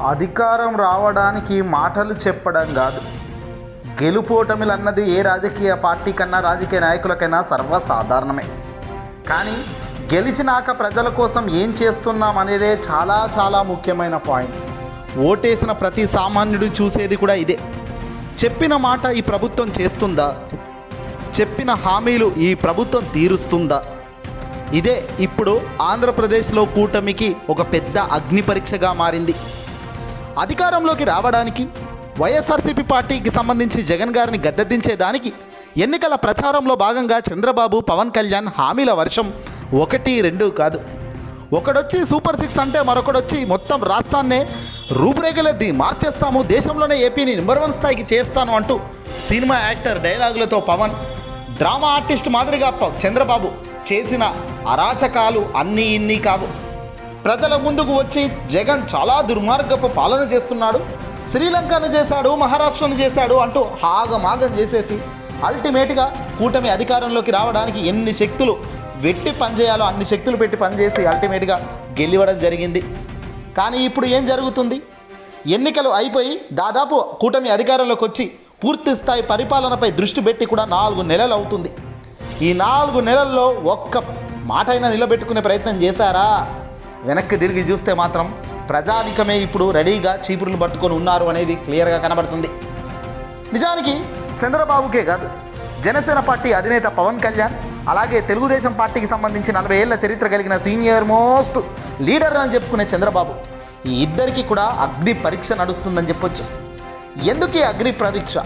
అధికారం రావడానికి మాటలు చెప్పడం కాదు. గెలుపోటమిలు అన్నది ఏ రాజకీయ పార్టీ కన్నా రాజకీయ నాయకులకైనా సర్వసాధారణమే. కానీ గెలిచినాక ప్రజల కోసం ఏం చేస్తున్నాం అనేదే చాలా చాలా ముఖ్యమైన పాయింట్. ఓటేసిన ప్రతి సామాన్యుడు చూసేది కూడా ఇదే. చెప్పిన మాట ఈ ప్రభుత్వం చేస్తుందా? చెప్పిన హామీలు ఈ ప్రభుత్వం తీరుస్తుందా? ఇదే ఇప్పుడు ఆంధ్రప్రదేశ్లో కూటమికి ఒక పెద్ద అగ్ని పరీక్షగా మారింది. అధికారంలోకి రావడానికి వైఎస్ఆర్సీపీ పార్టీకి సంబంధించి జగన్ గారిని గద్దెదించేదానికి ఎన్నికల ప్రచారంలో భాగంగా చంద్రబాబు పవన్ కళ్యాణ్ హామీల వర్షం ఒకటి రెండు కాదు. ఒకడొచ్చి సూపర్ సిక్స్ అంటే మరొకడొచ్చి మొత్తం రాష్ట్రాన్నే రూపురేఖలెద్ది మార్చేస్తాము దేశంలోనే ఏపీని నెంబర్ వన్ స్థాయికి చేస్తాను అంటూ సినిమా యాక్టర్ డైలాగులతో పవన్ డ్రామా ఆర్టిస్ట్ మాదిరిగా ప- చంద్రబాబు చేసిన అరాచకాలు అన్నీ ఇన్ని కావు. ప్రజల ముందుకు వచ్చి జగన్ చాలా దుర్మార్గపు పాలన చేస్తున్నాడు శ్రీలంకను చేశాడు మహారాష్ట్రను చేశాడు అంటూ ఆగమాగం చేసేసి అల్టిమేట్గా కూటమి అధికారంలోకి రావడానికి ఎన్ని శక్తులు వెట్టి పనిచేయాలో అన్ని శక్తులు పెట్టి పనిచేసి అల్టిమేట్గా గెలివడం జరిగింది. కానీ ఇప్పుడు ఏం జరుగుతుంది? ఎన్నికలు అయిపోయి దాదాపు కూటమి అధికారంలోకి వచ్చి పూర్తి స్థాయి పరిపాలనపై దృష్టి పెట్టి కూడా నాలుగు నెలలు అవుతుంది. ఈ నాలుగు నెలల్లో ఒక్క మాటైనా నిలబెట్టుకునే ప్రయత్నం చేశారా? వెనక్కి తిరిగి చూస్తే మాత్రం ప్రజాధికమే ఇప్పుడు రెడీగా చీపురులు పట్టుకొని ఉన్నారు అనేది క్లియర్గా కనబడుతుంది. నిజానికి చంద్రబాబుకే కాదు జనసేన పార్టీ అధినేత పవన్ కళ్యాణ్ అలాగే తెలుగుదేశం పార్టీకి సంబంధించి నలభై ఏళ్ళ చరిత్ర కలిగిన సీనియర్ మోస్ట్ లీడర్ అని చెప్పుకునే చంద్రబాబు ఈ ఇద్దరికి కూడా అగ్ని పరీక్ష నడుస్తుందని చెప్పొచ్చు. ఎందుకు ఈ అగ్ని పరీక్ష?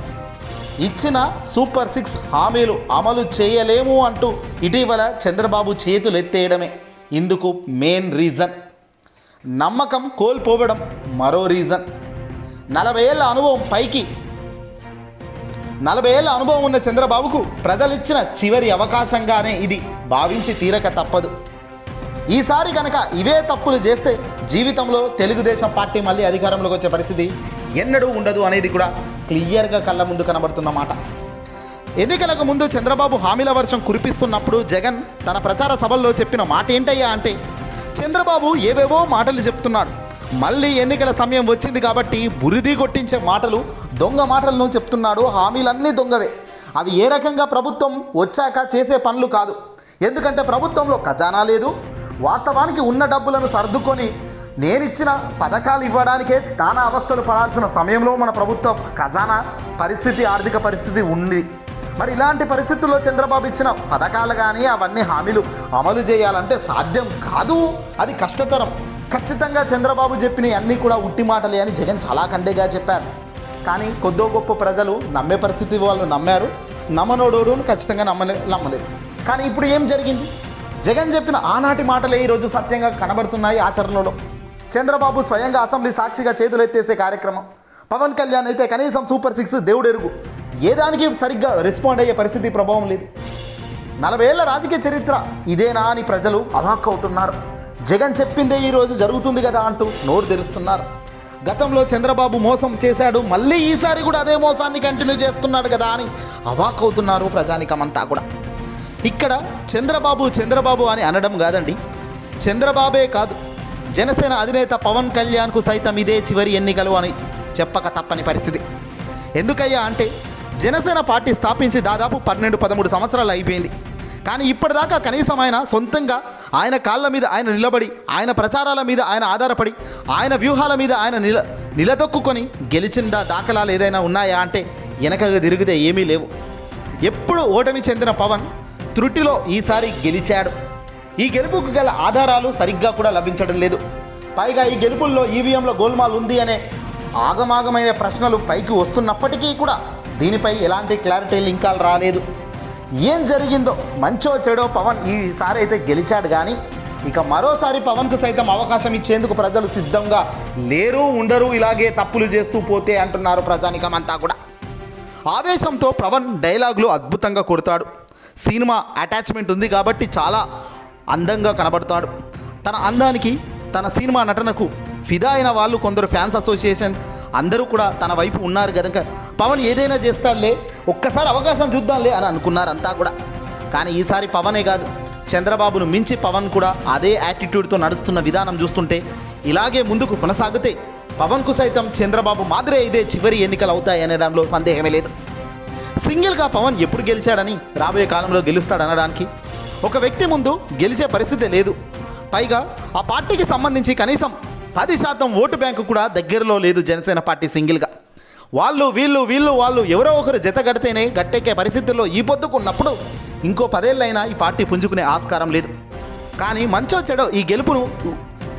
ఇచ్చిన సూపర్ సిక్స్ హామీలు అమలు చేయలేము అంటూ ఇటీవల చంద్రబాబు చేతులు ఎత్తేయడమే ఇందుకు మెయిన్ రీజన్ నమ్మకం కోల్పోవడం మరో రీజన్ నలభై ఏళ్ళ అనుభవం పైకి. నలభై ఏళ్ళ అనుభవం ఉన్న చంద్రబాబుకు ప్రజలిచ్చిన చివరి అవకాశంగానే ఇది. భావించి తీరక తప్పదు. ఈసారి కనుక ఇవే తప్పులు చేస్తే జీవితంలో తెలుగుదేశం పార్టీ మళ్ళీ అధికారంలోకి వచ్చే పరిస్థితి ఎన్నడూ ఉండదు అనేది కూడా క్లియర్గా కళ్ళ ముందు కనబడుతున్నమాట ఎన్నికలకు ముందు చంద్రబాబు హామీల వర్షం కురిపిస్తున్నప్పుడు జగన్ తన ప్రచార సభల్లో చెప్పిన మాట ఏంటయ్యా అంటే చంద్రబాబు ఏవేవో మాటలు చెప్తున్నాడు. మళ్ళీ ఎన్నికల సమయం వచ్చింది కాబట్టి బురిది కొట్టించే మాటలు దొంగ మాటలను చెప్తున్నాడు. హామీలన్నీ దొంగవే. అవి ఏ రకంగా ప్రభుత్వం వచ్చాక చేసే పనులు కాదు. ఎందుకంటే ప్రభుత్వంలో ఖజానా లేదు. వాస్తవానికి ఉన్న డబ్బులను సర్దుకొని నేనిచ్చిన పథకాలు ఇవ్వడానికే నానా అవస్థలు పడాల్సిన సమయంలో మన ప్రభుత్వ ఖజానా పరిస్థితి ఆర్థిక పరిస్థితి ఉంది. మరి ఇలాంటి పరిస్థితుల్లో చంద్రబాబు ఇచ్చిన పథకాలు కానీ అవన్నీ హామీలు అమలు చేయాలంటే సాధ్యం కాదు. అది కష్టతరం. ఖచ్చితంగా చంద్రబాబు చెప్పిన అన్నీ కూడా ఉట్టి మాటలే అని జగన్ చాలా కండేగా చెప్పారు. కానీ కొద్దో గొప్ప ప్రజలు నమ్మే పరిస్థితి వాళ్ళు నమ్మారు. నమ్మనోడు ఖచ్చితంగా నమ్మలే నమ్మలేదు. కానీ ఇప్పుడు ఏం జరిగింది? జగన్ చెప్పిన ఆనాటి మాటలే ఈరోజు సత్యంగా కనబడుతున్నాయి ఆచరణలో. చంద్రబాబు స్వయంగా అసెంబ్లీ సాక్షిగా చేతులెత్తేసే కార్యక్రమం. పవన్ కళ్యాణ్ అయితే కనీసం సూపర్ సిక్స్ దేవుడెరుగు. ఏ దానికి సరిగ్గా రెస్పాండ్ అయ్యే పరిస్థితి ప్రభావం లేదు. నలభై ఏళ్ళ రాజకీయ చరిత్ర ఇదేనా అని ప్రజలు అవాక్ అవుతున్నారు. జగన్ చెప్పిందే ఈరోజు జరుగుతుంది కదా అంటూ నోరు తెరుస్తున్నారు. గతంలో చంద్రబాబు మోసం చేశాడు మళ్ళీ ఈసారి కూడా అదే మోసాన్ని కంటిన్యూ చేస్తున్నాడు కదా అని అవాక్ అవుతున్నారు ప్రజానికమంతా కూడా. ఇక్కడ చంద్రబాబు చంద్రబాబు అని అనడం కాదండి చంద్రబాబే కాదు. జనసేన అధినేత పవన్ కళ్యాణ్కు సైతం ఇదే చివరి ఎన్నికలు అని చెప్పక తప్పని పరిస్థితి. ఎందుకయ్యా అంటే జనసేన పార్టీ స్థాపించి దాదాపు పన్నెండు పదమూడు సంవత్సరాలు అయిపోయింది. కానీ ఇప్పటిదాకా కనీసం ఆయన సొంతంగా ఆయన కాళ్ళ మీద ఆయన నిలబడి ఆయన ప్రచారాల మీద ఆయన ఆధారపడి ఆయన వ్యూహాల మీద ఆయన నిల నిలదొక్కుకొని గెలిచిన దాఖలాలు ఏదైనా ఉన్నాయా అంటే వెనకగా తిరిగితే ఏమీ లేవు. ఎప్పుడు ఓటమి చెందిన పవన్ త్రుటిలో ఈసారి గెలిచాడు. ఈ గెలుపుకు గల ఆధారాలు సరిగ్గా కూడా లభించడం లేదు. పైగా ఈ గెలుపుల్లో ఈవీఎంలో గోల్మాల్ ఉంది అనే ఆగమాగమైన ప్రశ్నలు పైకి వస్తున్నప్పటికీ కూడా దీనిపై ఎలాంటి క్లారిటీ లింకాలు రాలేదు. ఏం జరిగిందో మంచో చెడో పవన్ ఈసారి అయితే గెలిచాడు కానీ ఇక మరోసారి పవన్కు సైతం అవకాశం ఇచ్చేందుకు ప్రజలు సిద్ధంగా లేరు ఉండరు ఇలాగే తప్పులు చేస్తూ పోతే అంటున్నారు ప్రజానికమంతా కూడా. ఆవేశంతో పవన్ డైలాగులు అద్భుతంగా కొడతాడు. సినిమా అటాచ్మెంట్ ఉంది కాబట్టి చాలా అందంగా కనబడతాడు. తన అందానికి తన సినిమా నటనకు ఫిదా అయిన వాళ్ళు కొందరు ఫ్యాన్స్ అసోసియేషన్ అందరూ కూడా తన వైపు ఉన్నారు కనుక పవన్ ఏదైనా చేస్తాడులే ఒక్కసారి అవకాశం చూద్దాంలే అని అనుకున్నారంతా కూడా. కానీ ఈసారి పవనే కాదు చంద్రబాబును మించి పవన్ కూడా అదే యాటిట్యూడ్తో నడుస్తున్న విధానం చూస్తుంటే ఇలాగే ముందుకు కొనసాగితే పవన్కు సైతం చంద్రబాబు మాదిరే ఇదే చివరి ఎన్నికలు అవుతాయనడంలో సందేహమే లేదు. సింగిల్గా పవన్ ఎప్పుడు గెలిచాడని రాబోయే కాలంలో గెలుస్తాడనడానికి ఒక వ్యక్తి ముందు గెలిచే పరిస్థితి లేదు. పైగా ఆ పార్టీకి సంబంధించి కనీసం పది శాతం ఓటు బ్యాంకు కూడా దగ్గరలో లేదు జనసేన పార్టీ సింగిల్గా. వాళ్ళు వీళ్ళు వీళ్ళు వాళ్ళు ఎవరో ఒకరు జత గడితేనే గట్టెక్కే పరిస్థితుల్లో ఈ పొద్దుకున్నప్పుడు ఇంకో పదేళ్ళైనా ఈ పార్టీ పుంజుకునే ఆస్కారం లేదు. కానీ మంచో చెడో ఈ గెలుపును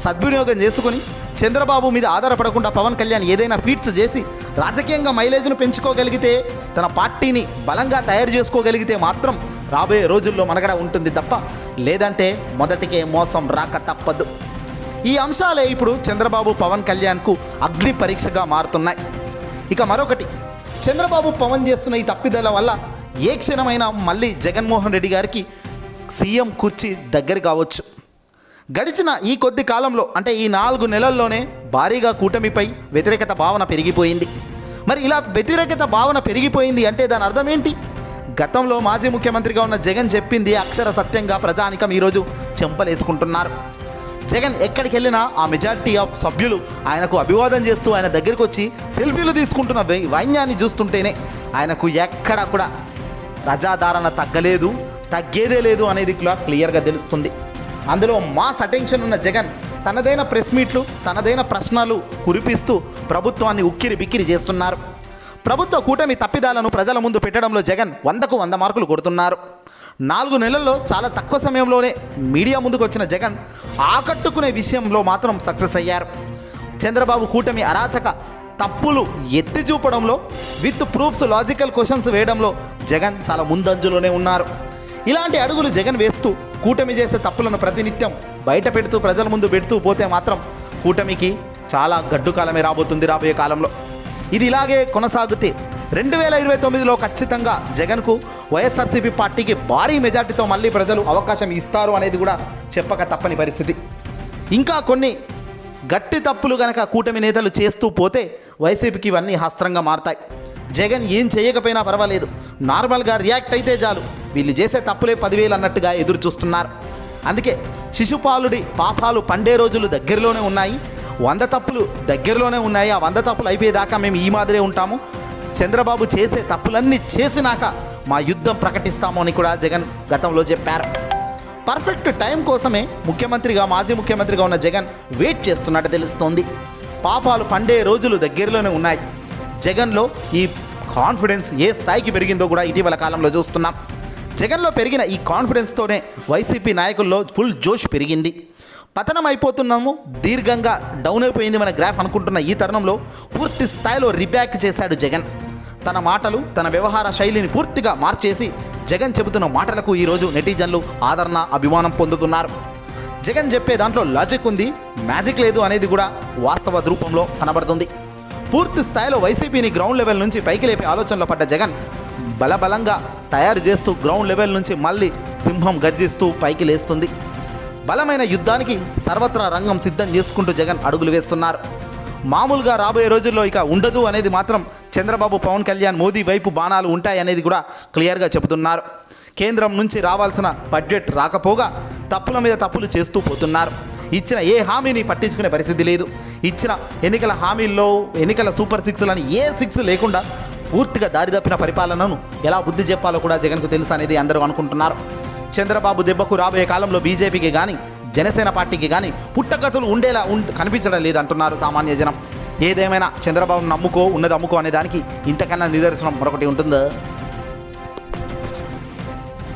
సద్వినియోగం చేసుకుని చంద్రబాబు మీద ఆధారపడకుండా పవన్ కళ్యాణ్ ఏదైనా ఫీట్స్ చేసి రాజకీయంగా మైలేజ్ను పెంచుకోగలిగితే తన పార్టీని బలంగా తయారు చేసుకోగలిగితే మాత్రం రాబోయే రోజుల్లో మనగడ ఉంటుంది తప్ప లేదంటే మొదటికే మోసం రాక తప్పదు. ఈ అంశాలే ఇప్పుడు చంద్రబాబు పవన్ కళ్యాణ్కు అగ్ని పరీక్షగా మారుతున్నాయి. ఇక మరొకటి. చంద్రబాబు పవన్ చేస్తున్న ఈ తప్పిదల వల్ల ఏ క్షణమైనా మళ్ళీ జగన్మోహన్ రెడ్డి గారికి సీఎం కుర్చీ దగ్గర కావచ్చు. గడిచిన ఈ కొద్ది కాలంలో అంటే ఈ నాలుగు నెలల్లోనే భారీగా కూటమిపై వ్యతిరేకత భావన పెరిగిపోయింది. మరి ఇలా వ్యతిరేకత భావన పెరిగిపోయింది అంటే దాని అర్థం ఏంటి? గతంలో మాజీ ముఖ్యమంత్రిగా ఉన్న జగన్ చెప్పింది అక్షర సత్యంగా ప్రజానికం ఈరోజు చెంపలేసుకుంటున్నారు. జగన్ ఎక్కడికి వెళ్ళినా ఆ మెజారిటీ ఆఫ్ సభ్యులు ఆయనకు అభివాదం చేస్తూ ఆయన దగ్గరికి వచ్చి సెల్ఫీలు తీసుకుంటున్న వై- వైన్యాన్ని చూస్తుంటేనే ఆయనకు ఎక్కడ కూడా ప్రజాదరణ తగ్గలేదు తగ్గేదే లేదు అనేది క్లియర్గా తెలుస్తుంది. అందులో మాస్ అటెన్షన్ ఉన్న జగన్ తనదైన ప్రెస్ మీట్లు తనదైన ప్రశ్నలు కురిపిస్తూ ప్రభుత్వాన్ని ఉక్కిరి బిక్కిరి చేస్తున్నారు. ప్రభుత్వ కూటమి తప్పిదాలను ప్రజల ముందు పెట్టడంలో జగన్ వందకు వంద మార్కులు కొడుతున్నారు. నాలుగు నెలల్లో చాలా తక్కువ సమయంలోనే మీడియా ముందుకు వచ్చిన జగన్ ఆకట్టుకునే విషయంలో మాత్రం సక్సెస్ అయ్యారు. చంద్రబాబు కూటమి అరాచక తప్పులు ఎత్తి చూపడంలో విత్ ప్రూఫ్స్ లాజికల్ క్వశ్చన్స్ వేయడంలో జగన్ చాలా ముందంజలోనే ఉన్నారు. ఇలాంటి అడుగులు జగన్ వేస్తూ కూటమి చేసే తప్పులను ప్రతినిత్యం బయట పెడుతూ ప్రజల ముందు పెడుతూ పోతే మాత్రం కూటమికి చాలా గడ్డు కాలమే రాబోతుంది రాబోయే కాలంలో. ఇది ఇలాగే కొనసాగితే రెండు వేల ఇరవై తొమ్మిదిలో ఖచ్చితంగా జగన్కు వైఎస్ఆర్సీపీ పార్టీకి భారీ మెజార్టీతో మళ్ళీ ప్రజలు అవకాశం ఇస్తారు అనేది కూడా చెప్పక తప్పని పరిస్థితి. ఇంకా కొన్ని గట్టి తప్పులు గనక కూటమి నేతలు చేస్తూ పోతే వైసీపీకి ఇవన్నీ హస్త్రంగా మారతాయి. జగన్ ఏం చేయకపోయినా పర్వాలేదు. నార్మల్గా రియాక్ట్ అయితే చాలు. వీళ్ళు చేసే తప్పులే పదివేలు అన్నట్టుగా ఎదురు చూస్తున్నారు అందుకే శిశుపాలుడి పాపాలు పండే రోజులు దగ్గరలోనే ఉన్నాయి. వంద తప్పులు దగ్గరలోనే ఉన్నాయి. ఆ వంద తప్పులు అయిపోయేదాకా మేము ఈ మాదిరే ఉంటాము. చంద్రబాబు చేసే తప్పులన్నీ చేసినాక మా యుద్ధం ప్రకటిస్తాము అని కూడా జగన్ గతంలో చెప్పారు. పర్ఫెక్ట్ టైం కోసమే ముఖ్యమంత్రిగా మాజీ ముఖ్యమంత్రిగా ఉన్న జగన్ వెయిట్ చేస్తున్నట్టు తెలుస్తోంది. పాపాలు పండే రోజులు దగ్గరలోనే ఉన్నాయి. జగన్లో ఈ కాన్ఫిడెన్స్ ఏ స్థాయికి పెరిగిందో కూడా ఇటీవల కాలంలో చూస్తున్నాం. జగన్లో పెరిగిన ఈ కాన్ఫిడెన్స్తోనే వైసీపీ నాయకుల్లో ఫుల్ జోష్ పెరిగింది. పతనం అయిపోతున్నాము దీర్ఘంగా డౌన్ అయిపోయింది మన గ్రాఫ్ అనుకుంటున్న ఈ తరుణంలో పూర్తి స్థాయిలో రిబ్యాక్ చేశాడు జగన్. తన మాటలు తన వ్యవహార శైలిని పూర్తిగా మార్చేసి జగన్ చెబుతున్న మాటలకు ఈరోజు నెటిజన్లు ఆదరణ అభిమానం పొందుతున్నారు. జగన్ చెప్పే దాంట్లో లాజిక్ ఉంది మ్యాజిక్ లేదు అనేది కూడా వాస్తవ రూపంలో కనబడుతుంది. పూర్తి స్థాయిలో వైసీపీని గ్రౌండ్ లెవెల్ నుంచి పైకి లేపే ఆలోచనలో పడ్డ జగన్ బలబలంగా తయారు చేస్తూ గ్రౌండ్ లెవెల్ నుంచి మళ్ళీ సింహం గర్జిస్తూ పైకి లేస్తుంది. బలమైన యుద్ధానికి సర్వత్రా రంగం సిద్ధం చేసుకుంటూ జగన్ అడుగులు వేస్తున్నారు. మామూలుగా రాబోయే రోజుల్లో ఇక ఉండదు అనేది మాత్రం చంద్రబాబు పవన్ కళ్యాణ్ మోదీ వైపు బాణాలు ఉంటాయనేది కూడా క్లియర్గా చెబుతున్నారు. కేంద్రం నుంచి రావాల్సిన బడ్జెట్ రాకపోగా తప్పుల మీద తప్పులు చేస్తూ పోతున్నారు. ఇచ్చిన ఏ హామీని పట్టించుకునే పరిస్థితి లేదు. ఇచ్చిన ఎన్నికల హామీల్లో ఎన్నికల సూపర్ సిక్స్లని ఏ సిక్స్ లేకుండా పూర్తిగా దారిదప్పిన పరిపాలనను ఎలా బుద్ధి చెప్పాలో కూడా జగన్కు తెలుసు అనేది అందరూ అనుకుంటున్నారు. చంద్రబాబు దెబ్బకు రాబోయే కాలంలో బీజేపీకి కానీ జనసేన పార్టీకి కానీ పుట్టగతులు ఉండేలా ఉం కనిపించడం లేదంటున్నారు సామాన్య జనం. ఏదేమైనా చంద్రబాబు నమ్ముకో ఉన్నది అమ్ముకో అనే దానికి ఇంతకన్నా నిదర్శనం మరొకటి ఉంటుందా?